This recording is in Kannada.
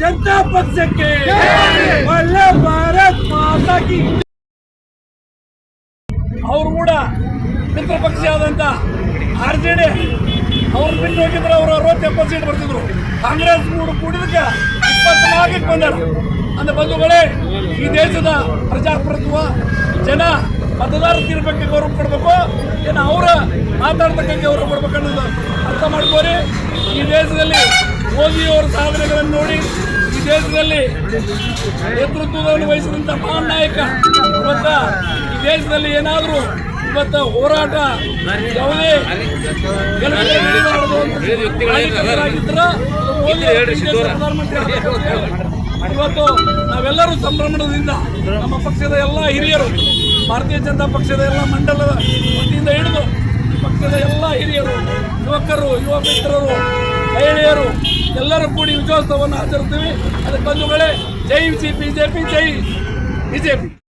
ಜನತಾ ಪಕ್ಷಕ್ಕೆ. ಒಳ್ಳೆ ಭಾರತ್ ಮಾತಾ ಕಿ ಅವರು ಕೂಡ ಮಿತ್ರ ಪಕ್ಷ ಆದಂತ ಆರ್ ಜೆ ಡಿ ಅವ್ರು ಬಿಟ್ಟು ಹೋಗಿದ್ರೆ ಅವರು ಅರವತ್ತು ಎಪ್ಪತ್ತು ಸೀಟ್ ಬರ್ತಿದ್ರು. ಕಾಂಗ್ರೆಸ್ ಮೂರು ಕೂಡಿದಕ್ಕೆ ಇಪ್ಪತ್ನಾಲ್ಕಕ್ಕೆ ಬಂದಾರ. ಅಂದ್ರೆ ಬಂಧುಗಳೇ, ಈ ದೇಶದ ಪ್ರಜಾಪ್ರಭುತ್ವ ಜನ ಮತದಾರ ತೀರ್ಪಕ್ಕೆ ಗೌರವ ಕೊಡಬೇಕು. ಏನು ಅವರ ಮಾತಾಡ್ತಕ್ಕಂಗೆ ಅವರು ಕೊಡ್ಬೇಕು ಅನ್ನೋದು ಅರ್ಥ ಮಾಡ್ಕೋರಿ. ಈ ದೇಶದಲ್ಲಿ ಮೋದಿಯವರ ಸಾಧನೆಗಳನ್ನು ನೋಡಿ, ಈ ದೇಶದಲ್ಲಿ ನೇತೃತ್ವವನ್ನು ವಹಿಸಿದಂಥ ಮಹಾನ್ ನಾಯಕ. ಇವತ್ತ ಈ ದೇಶದಲ್ಲಿ ಏನಾದರೂ ಇವತ್ತ ಹೋರಾಟ ಯಾವುದೇ ಇವತ್ತು ನಾವೆಲ್ಲರೂ ಸಂಭ್ರಮಣದಿಂದ ನಮ್ಮ ಪಕ್ಷದ ಎಲ್ಲ ಹಿರಿಯರು, ಭಾರತೀಯ ಜನತಾ ಪಕ್ಷದ ಎಲ್ಲ ಮಂಡಲದ ವತಿಯಿಂದ ಹಿಡಿದು ಪಕ್ಷದ ಎಲ್ಲ ಹಿರಿಯರು, ಯುವಕರು, ಯುವ ಮಿತ್ರರು, ಮಹಿಳೆಯರು, ಎಲ್ಲರೂ ಕೂಡಿ ವಿಜಯೋತ್ಸವವನ್ನು ಆಚರಿಸ್ತೀವಿ. ಅದಕ್ಕೆ ಬಂಧುಗಳೇ, ಜೈ ಸಿ ಬಿಜೆಪಿ, ಜೈ, ಬಿಜೆಪಿ.